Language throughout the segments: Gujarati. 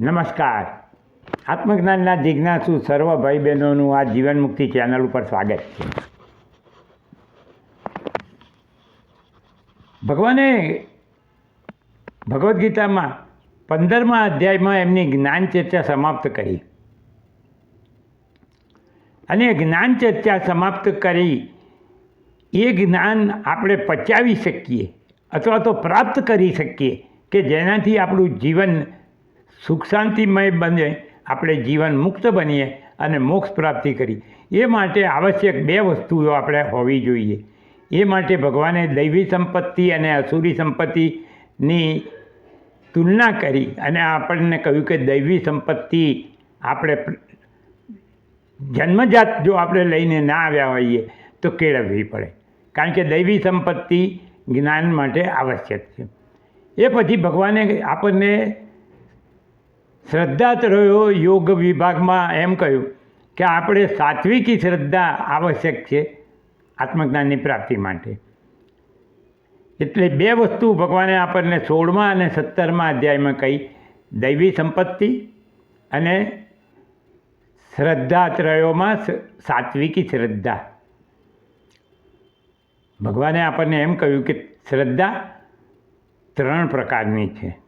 નમસ્કાર. આત્મજ્ઞાનના જિજ્ઞાસુ સર્વ ભાઈ બહેનોનું આ જીવન મુક્તિ ચેનલ ઉપર સ્વાગત છે. ભગવાને ભગવદ્ ગીતામાં પંદરમા અધ્યાયમાં એમની જ્ઞાન ચર્ચા સમાપ્ત કરી. અને જ્ઞાન ચર્ચા સમાપ્ત કરી, એ જ્ઞાન આપણે પચાવી શકીએ, અથવા તો પ્રાપ્ત કરી શકીએ કે જેનાથી આપણું જીવન સુખ શાંતિમય બને, આપણે જીવન મુક્ત બનીએ અને મોક્ષ પ્રાપ્તિ કરી. એ માટે આવશ્યક બે વસ્તુઓ આપણે હોવી જોઈએ. એ માટે ભગવાને દૈવી સંપત્તિ અને અસુરી સંપત્તિની તુલના કરી અને આપણને કહ્યું કે દૈવી સંપત્તિ આપણે જન્મજાત જો આપણે લઈને ના આવ્યા હોઈએ, તો કેળવવી પડે. કારણ કે દૈવી સંપત્તિ જ્ઞાન માટે આવશ્યક છે. એ પછી ભગવાને આપણને શ્રદ્ધાત્રયો યોગ વિભાગમાં એમ કહ્યું કે આપણે સાત્વિકી શ્રદ્ધા આવશ્યક છે આત્મજ્ઞાનની પ્રાપ્તિ માટે. એટલે બે વસ્તુ ભગવાને આપણને સોળમાં અને સત્તરમાં અધ્યાયમાં કહી. દૈવી સંપત્તિ અને શ્રદ્ધાત્રયોમાં સાત્વિકી શ્રદ્ધા. ભગવાને આપણને એમ કહ્યું કે શ્રદ્ધા ત્રણ પ્રકારની છે.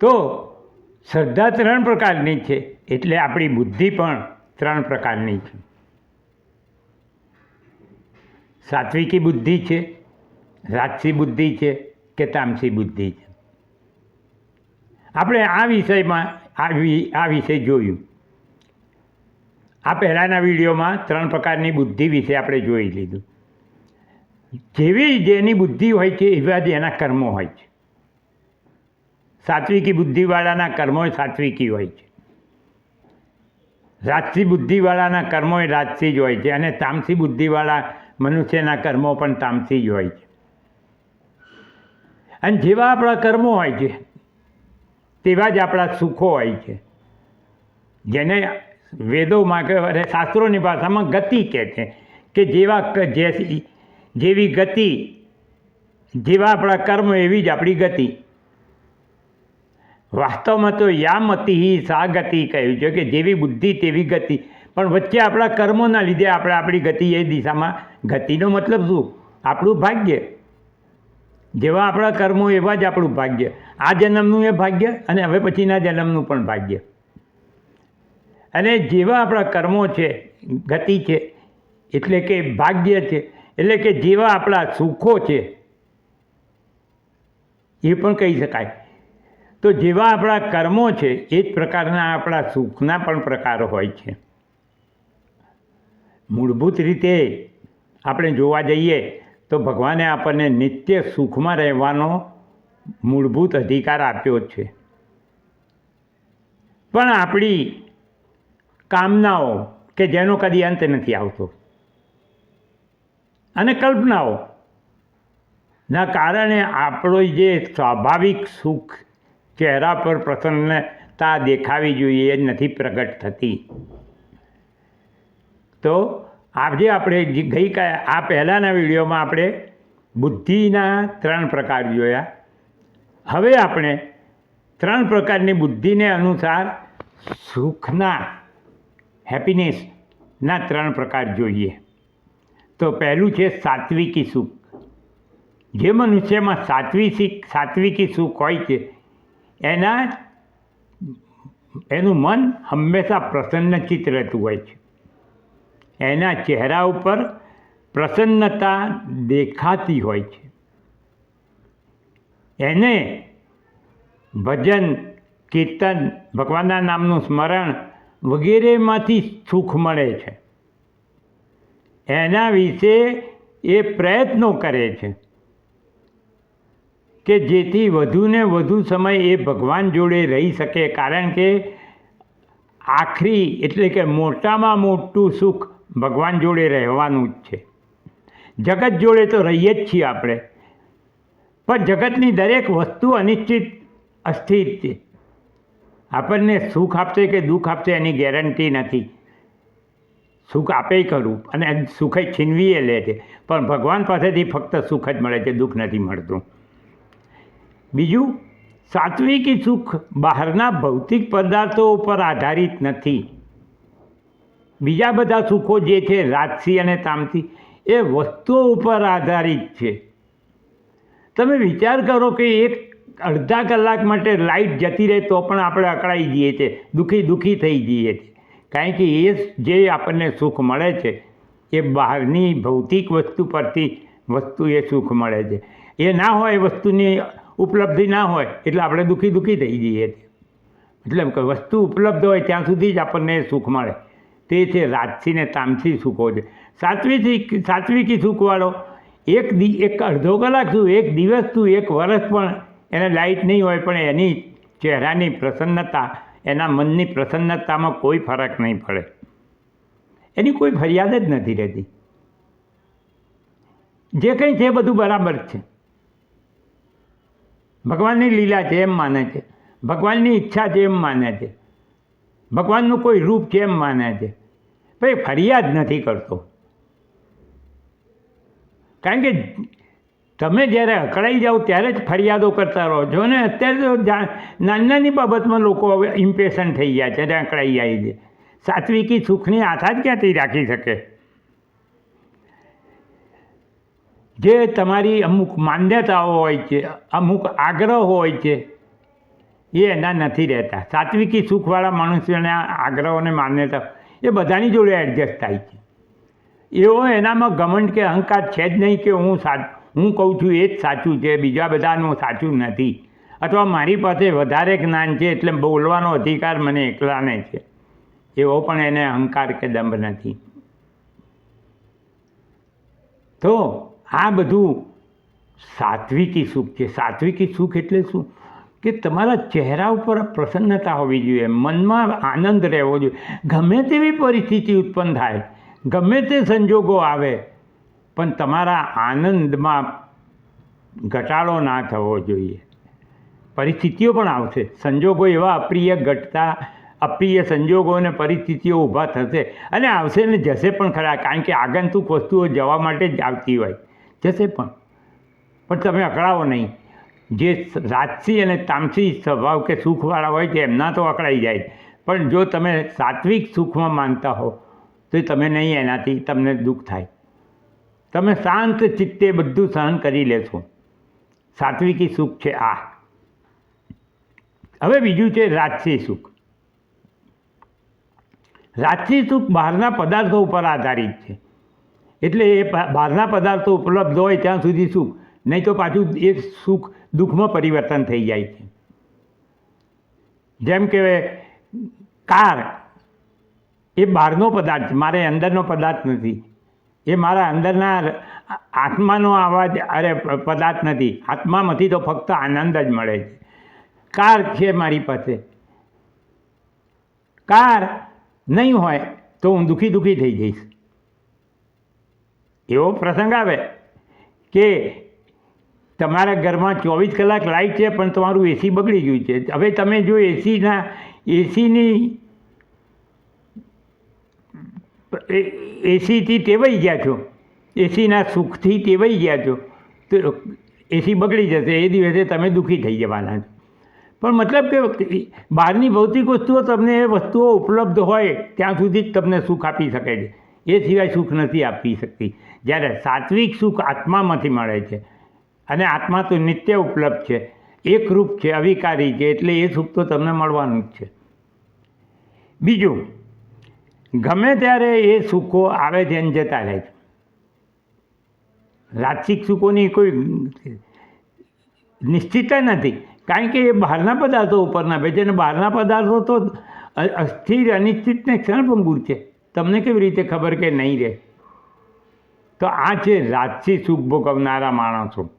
તો શ્રદ્ધા ત્રણ પ્રકારની છે. એટલે આપણી બુદ્ધિ પણ ત્રણ પ્રકારની છે. સાત્વિકી બુદ્ધિ છે, રાજસી બુદ્ધિ છે કે તામસી બુદ્ધિ છે. આપણે આ વિષયમાં, આ વિ- આ વિષય જોયું. આ પહેલાંના વિડીયોમાં ત્રણ પ્રકારની બુદ્ધિ વિશે આપણે જોઈ લીધું. જેવી જેની બુદ્ધિ હોય છે, એવા જ એના કર્મો હોય છે. સાત્વિકી બુદ્ધિવાળાના કર્મો સાત્વિકી હોય છે. રાજસી બુદ્ધિવાળાના કર્મો એ રાજસી જ હોય છે અને તામસી બુદ્ધિવાળા મનુષ્યના કર્મો પણ તામસી જ હોય છે. અને જેવા આપણા કર્મો હોય છે, તેવા જ આપણા સુખો હોય છે. જેને વેદોમાં કે અરે શાસ્ત્રોની ભાષામાં ગતિ કહે છે કે જેવા જેવી ગતિ, જેવા આપણા કર્મ એવી જ આપણી ગતિ. વાસ્તવમાં તો યામતિ સા ગતિ કહ્યું છે કે જેવી બુદ્ધિ તેવી ગતિ. પણ વચ્ચે આપણા કર્મોના લીધે આપણે આપણી ગતિ એ દિશામાં ગતિનો મતલબ શું? આપણું ભાગ્ય. જેવા આપણા કર્મો એવા જ આપણું ભાગ્ય. આ જન્મનું એ ભાગ્ય અને હવે પછીના જન્મનું પણ ભાગ્ય. અને જેવા આપણા કર્મો છે, ગતિ છે, એટલે કે ભાગ્ય છે, એટલે કે જેવા આપણા સુખો છે, એ પણ કહી શકાય. તો જેવા આપણા કર્મો છે, એ જ પ્રકારના આપણા સુખના પણ પ્રકારો હોય છે. મૂળભૂત રીતે આપણે જોવા જઈએ, તો ભગવાને આપણને નિત્ય સુખમાં રહેવાનો મૂળભૂત અધિકાર આપ્યો છે. પણ આપણી કામનાઓ કે જેનો કદી અંત નથી આવતો. અને કલ્પનાઓ ના કારણે આપણો જે સ્વાભાવિક સુખ ચહેરા પર પ્રસન્નતા દેખાવી જોઈએ એ નથી પ્રગટ થતી. તો આજે આપણે ગઈકાલે આ પહેલાંના વિડીયોમાં આપણે બુદ્ધિના ત્રણ પ્રકાર જોયા. હવે આપણે ત્રણ પ્રકારની બુદ્ધિને અનુસાર સુખના, હેપીનેસના ત્રણ પ્રકાર જોઈએ. તો પહેલું છે સાત્વિકી સુખ. જે મનુષ્યમાં સાત્વિકી સાત્વિકી સુખ હોય છે એના એનું મન હંમેશા પ્રસન્નચિત રહેતું હોય છે. એના ચહેરા ઉપર પ્રસન્નતા દેખાતી હોય છે. એને ભજન, કીર્તન, ભગવાનના નામનું સ્મરણ વગેરેમાંથી સુખ મળે છે. એના વિશે એ પ્રયત્નો કરે છે. કે જેથી વધુને વધુ સમય એ ભગવાન જોડે રહી શકે. કારણ કે આખરી એટલે કે મોટામાં મોટું સુખ ભગવાન જોડે રહેવાનું જ છે. જગત જોડે તો રહીએ જ છીએ આપણે. પણ જગતની દરેક વસ્તુ અનિશ્ચિત, અસ્થિર છે. આપણને સુખ આપશે કે દુઃખ આપશે એની ગેરંટી નથી. સુખ આપે ખરું અને સુખ છીનવીએ લે છે. પણ ભગવાન પાસેથી ફક્ત સુખ જ મળે છે, દુઃખ નથી મળતું. બીજું, સાત્વિકી સુખ બહારના ભૌતિક પદાર્થો ઉપર આધારિત નથી. બીજા બધા સુખો જે છે રાજસી અને તામસી એ વસ્તુઓ ઉપર આધારિત છે. તમે વિચાર કરો કે એક અડધા કલાક માટે લાઈટ જતી રહે તો પણ આપણે અકળાઈ જઈએ છીએ, દુઃખી દુઃખી થઈ જઈએ છીએ. કારણ કે એ જે આપણને સુખ મળે છે, એ બહારની ભૌતિક વસ્તુ પરથી વસ્તુ એ સુખ મળે છે. એ ના હોય વસ્તુની ઉપલબ્ધિ ના હોય એટલે આપણે દુઃખી દુઃખી થઈ જઈએ એટલે એમ કે વસ્તુ ઉપલબ્ધ હોય ત્યાં સુધી જ આપણને સુખ મળે. તે છે રાજસી ને તામસી સુખો છે. સાત્વિકી સાત્વિકી સુખવાળો એક દી, એક અડધો કલાક શું, એક દિવસ શું, એક વર્ષ પણ એને લાઇટ નહીં હોય પણ એની ચહેરાની પ્રસન્નતા, એના મનની પ્રસન્નતામાં કોઈ ફરક નહીં પડે. એની કોઈ ફરિયાદ જ નથી રહેતી. જે કંઈ છે બધું બરાબર છે. ભગવાનની લીલા છે એમ માને છે. ભગવાનની ઈચ્છા છે એમ માને છે. ભગવાનનું કોઈ રૂપ છે એમ માને છે. ભાઈ ફરિયાદ નથી કરતો. કારણ કે તમે જ્યારે અકળાઈ જાઓ ત્યારે જ ફરિયાદો કરતા રહો છો ને અત્યારે તો નાની નાની બાબતમાં લોકો હવે ઇમ્પેશન્ટ થઈ ગયા છે અકળાઈ જાય છે. સાત્વિકી સુખની આશા જ ક્યાંથી રાખી શકે? જે તમારી અમુક માન્યતાઓ હોય છે, અમુક આગ્રહ હોય છે, એ એના નથી રહેતા. સાત્વિકી સુખવાળા મનુષ્યના આગ્રહોને માન્યતા, એ બધાની જોડે એડજસ્ટ થાય છે. એવો એનામાં ઘમંડ કે અહંકાર છે જ નહીં કે હું સા, હું કહું છું એ જ સાચું છે, બીજા બધાનું સાચું નથી. અથવા મારી પાસે વધારે જ્ઞાન છે એટલે બોલવાનો અધિકાર મને એકલાને છે. એવો પણ એને અહંકાર કે દંભ નથી. તો આ બધું સાત્વિકી સુખ છે. સાત્વિકી સુખ એટલે શું? કે તમારા ચહેરા ઉપર પ્રસન્નતા હોવી જોઈએ. મનમાં આનંદ રહેવો જોઈએ. ગમે તેવી પરિસ્થિતિ ઉત્પન્ન થાય, ગમે તે સંજોગો આવે, પણ તમારા આનંદમાં ઘટાડો ના થવો જોઈએ. પરિસ્થિતિઓ પણ આવશે. સંજોગો એવા અપ્રિય ઘટતા, અપ્રિય સંજોગો અને પરિસ્થિતિઓ ઊભા થશે. અને આવશે ને જશે પણ ખરા. કારણ કે આગંતુક વસ્તુઓ જવા માટે જ આવતી હોય. જશે પણ. પણ તમે અકળાવો નહીં. જે રાજસી અને તામસી સ્વભાવ કે સુખવાળા હોય છે, એમના તો અકળાઈ જાય. પણ જો તમે સાત્વિક સુખમાં માનતા હો, તો તમે નહીં, એનાથી તમને દુઃખ થાય. તમે શાંત ચિત્તે બધું સહન કરી લેશો. સાત્વિકી સુખ છે આ. હવે બીજું છે રાજસી સુખ. રાજસી સુખ બહારના પદાર્થો ઉપર આધારિત છે. એટલે એ બહારના પદાર્થો ઉપલબ્ધ હોય ત્યાં સુધી સુખ નહીં તો પાછું એ સુખ દુઃખમાં પરિવર્તન થઈ જાય છે. જેમ કે કાર એ બહારનો પદાર્થ, મારે અંદરનો પદાર્થ નથી. એ મારા અંદરના આત્માનો અવાજ અરે પદાર્થ નથી. આત્મામાંથી તો ફક્ત આનંદ જ મળે છે. કાર છે મારી પાસે. કાર નહીં હોય તો હું દુઃખી દુઃખી થઈ જઈશ. એવો પ્રસંગ આવે કે તમારા ઘરમાં ચોવીસ કલાક લાઈટ છે, પણ તમારું એસી બગડી ગયું છે. હવે તમે જો એસીના એસીની એસીથી ટેવાઈ ગયા છો. એસીના સુખથી ટેવાઈ ગયા છો. તો એસી બગડી જશે, એ દિવસે તમે દુઃખી થઈ જવાના છો. પણ મતલબ કે બહારની ભૌતિક વસ્તુઓ તમને એ વસ્તુઓ ઉપલબ્ધ હોય, ત્યાં સુધી જ તમને સુખ આપી શકે છે. એ સિવાય સુખ નથી આપી શકતી. જ્યારે સાત્વિક સુખ આત્મામાંથી મળે છે અને આત્મા તો નિત્ય ઉપલબ્ધ છે. એકરૂપ છે, અવિકારી છે, એટલે એ સુખ તો તમને મળવાનું જ છે. બીજું, ગમે ત્યારે એ સુખો આવે છે અને જતા રહે છે. રાજસિક સુખોની કોઈ નિશ્ચિતતા નથી. કારણ કે એ બહારના પદાર્થો ઉપર ના છે અને બહારના પદાર્થો તો અસ્થિર અનિશ્ચિતને ક્ષણભંગુર છે. તમને કેવી રીતે ખબર કે નહીં રહે તો આ છે રાજસી સુખ ભોગવનારા માણસો.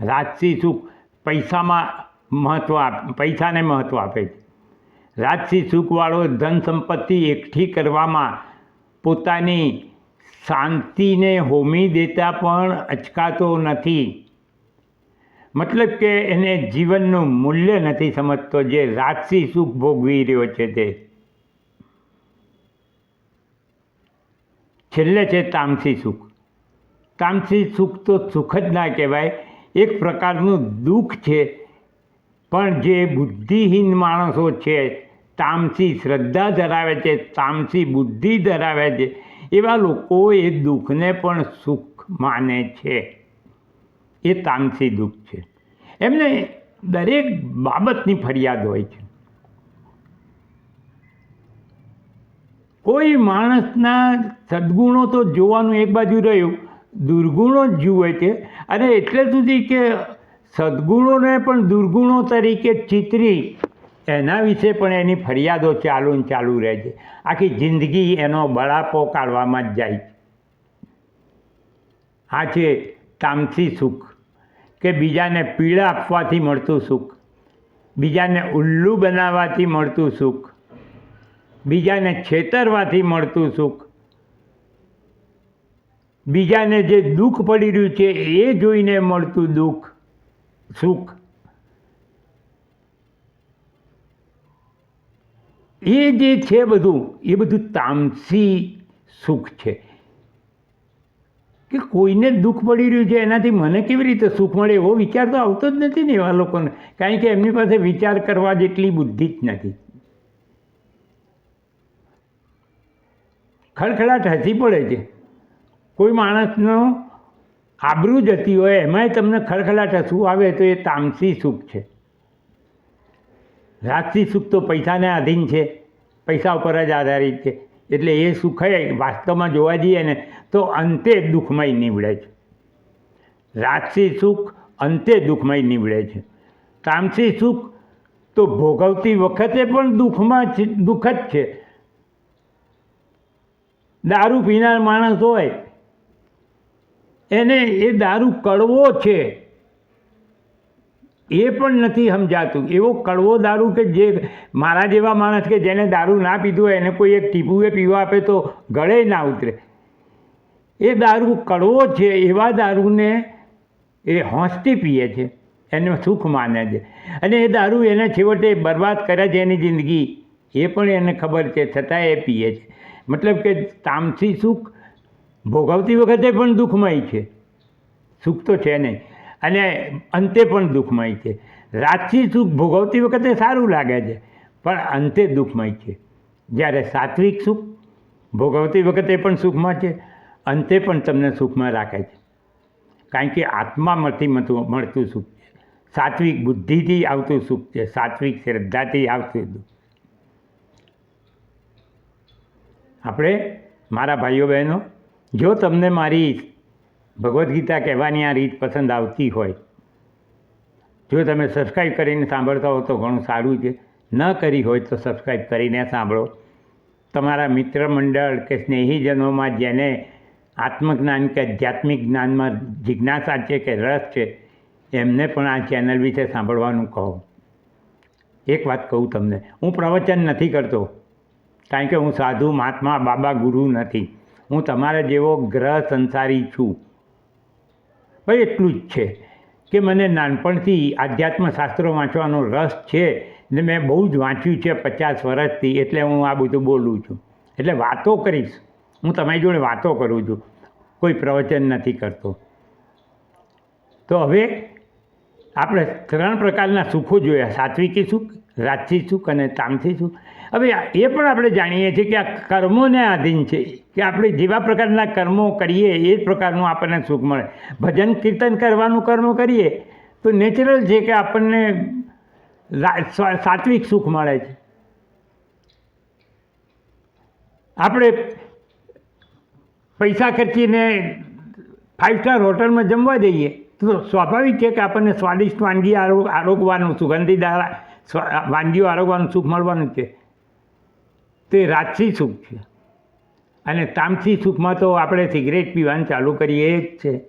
રાજસી સુખ પૈસામાં મહત્ત્વ આપે, પૈસાને મહત્ત્વ આપે છે. રાજસી સુખવાળો ધન સંપત્તિ એકઠી કરવામાં પોતાની શાંતિને હોમી દેતા પણ અચકાતો નથી. મતલબ કે એને જીવનનું મૂલ્ય નથી સમજતો જે રાજસી સુખ ભોગવી રહ્યો છે તે. છેલ્લે છે તામસી સુખ. તામસી સુખ તો સુખ જ ના કહેવાય, એક પ્રકારનું દુઃખ છે. પણ જે બુદ્ધિહીન માણસો છે, તામસી શ્રદ્ધા ધરાવે છે, તામસી બુદ્ધિ ધરાવે છે, એવા લોકો એ દુઃખને પણ સુખ માને છે. એ તામસી દુઃખ છે. એમને દરેક બાબતની ફરિયાદ હોય છે. કોઈ માણસના સદગુણો તો જોવાનું એક બાજુ રહ્યું, દુર્ગુણો જ જુએ છે. અને એટલે સુધી કે સદગુણોને પણ દુર્ગુણો તરીકે ચિતરી, એના વિશે પણ એની ફરિયાદો ચાલુ ને ચાલુ રહે છે. આખી જિંદગી એનો બળાપો કાઢવામાં જ જાય છે. આ છે તામસી સુખ, કે બીજાને પીડા આપવાથી મળતું સુખ, બીજાને ઉલ્લુ બનાવવાથી મળતું સુખ બીજાને છેતરવાથી મળતું સુખ. બીજાને જે દુઃખ પડી રહ્યું છે એ જોઈને મળતું દુઃખ, સુખ. એ જે છે બધું, એ બધું તામસી સુખ છે. કે કોઈને દુઃખ પડી રહ્યું છે, એનાથી મને કેવી રીતે સુખ મળે એવો વિચાર તો આવતો જ નથી ને એવા લોકોને. કારણ કે એમની પાસે વિચાર કરવા જેટલી બુદ્ધિ જ નથી. ખડખડાટ હસી પડે છે. કોઈ માણસનો આબરૂ જતી હોય, એમાંય તમને ખડખડાટ હસવું આવે તો એ તામસી સુખ છે. રાજસી સુખ તો પૈસાને આધીન છે. પૈસા ઉપર જ આધારિત છે. એટલે એ સુખ વાસ્તવમાં જોવા જઈએ ને, તો અંતે દુઃખમય નીવડે છે. રાજસી સુખ અંતે દુઃખમય નીવડે છે. તામસી સુખ તો ભોગવતી વખતે પણ દુઃખમાં દુઃખ જ છે. દારૂ પીનાર માણસ હોય, એને એ દારૂ કડવો છે, એ પણ નથી સમજાતું. એવો કડવો દારૂ કે જે મારા જેવા માણસ કે જેને દારૂ ના પીધું હોય, એને કોઈ એક ટીપુએ પીવા આપે તો ગળે ના ઉતરે. એ દારૂ કડવો છે, એવા દારૂને એ હોંસથી પીએ છે, એને સુખ માને છે. અને એ દારૂ એને છેવટે બરબાદ કરે છે એની જિંદગી, એ પણ એને ખબર છે, છતાં એ પીએ છે. મતલબ કે તામસી સુખ ભોગવતી વખતે પણ દુઃખમય છે. સુખ તો છે નહીં. અને અંતે પણ દુઃખમય છે. રાજસી સુખ ભોગવતી વખતે સારું લાગે છે, પણ અંતે દુઃખમય છે. જ્યારે સાત્વિક સુખ ભોગવતી વખતે પણ સુખમાં છે, અંતે પણ તમને સુખમાં રાખે છે. કારણ કે આત્મામાંથી મળતું મળતું સુખ છે. સાત્વિક બુદ્ધિથી આવતું સુખ છે. સાત્વિક શ્રદ્ધાથી આવતું દુઃખ આપણે, મારા ભાઈઓ બહેનો, જો તમને મારી ભગવદ્ ગીતા કહેવાની આ રીત પસંદ આવતી હોય, જો તમે સબસ્ક્રાઈબ કરીને સાંભળતા હો તો ઘણું સારું છે. ન કરી હોય તો સબસ્ક્રાઈબ કરીને સાંભળો. તમારા મિત્ર મંડળ કે સ્નેહીજનોમાં જેને આત્મજ્ઞાન કે આધ્યાત્મિક જ્ઞાનમાં જિજ્ઞાસા છે કે રસ છે, એમને પણ આ ચેનલ વિશે સાંભળવાનું કહો. એક વાત કહું તમને, હું પ્રવચન નથી કરતો. કારણ કે હું સાધુ, મહાત્મા, બાબા, ગુરુ નથી. હું તમારા જેવો ગ્રહ સંસારી છું. ભાઈ, એટલું જ છે કે મને નાનપણથી આધ્યાત્મ શાસ્ત્રો વાંચવાનો રસ છે ને મેં બહુ જ વાંચ્યું છે પચાસ વર્ષથી, એટલે હું આ બધું બોલું છું. એટલે વાતો કરીશ. હું તમારી જોડે વાતો કરું છું. કોઈ પ્રવચન નથી કરતો. તો હવે આપણે ત્રણ પ્રકારના સુખો જોયા. સાત્વિકી સુખ રાજસી સુખ અને તામથી સુખ હવે એ પણ આપણે જાણીએ છીએ કે આ કર્મોને આધીન છે, કે આપણે જેવા પ્રકારના કર્મો કરીએ, એ જ પ્રકારનું આપણને સુખ મળે. ભજન કીર્તન કરવાનું કર્મ કરીએ, તો નેચરલ છે કે આપણને સાત્વિક સુખ મળે છે. આપણે પૈસા ખર્ચીને ફાઇવ સ્ટાર હોટલમાં જમવા જઈએ, તો સ્વાભાવિક છે કે આપણને સ્વાદિષ્ટ વાનગી આરો, આરોગવાનું સુગંધીદાર વાનગીઓ આરોગવાનું સુખ મળવાનું છે તે રાજસી સુખ છે. અને તામસી સુખમાં તો આપણે સિગરેટ પીવાનું ચાલુ કરીએ જ છે.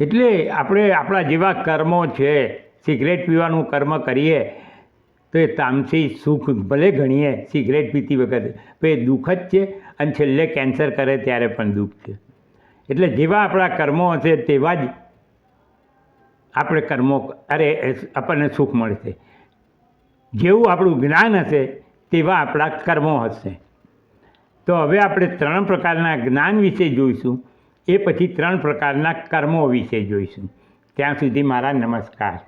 એટલે આપણે આપણા જેવા કર્મો છે, સિગરેટ પીવાનું કર્મ કરીએ, તો એ તામસી સુખ ભલે ગણીએ, સિગરેટ પીતી વખતે. તો એ દુઃખ જ છે અને છેલ્લે કેન્સર કરે ત્યારે પણ દુઃખ છે. એટલે જેવા આપણા કર્મો હશે તેવા જ આપણે કર્મો, અરે, આપણને સુખ મળશે. જેવું આપણું જ્ઞાન હશે, તેવા આપણા કર્મો હશે. તો હવે આપણે ત્રણ પ્રકારના જ્ઞાન વિશે જોઈશું. એ પછી ત્રણ પ્રકારના કર્મો વિશે જોઈશું. ત્યાં સુધી મારા નમસ્કાર.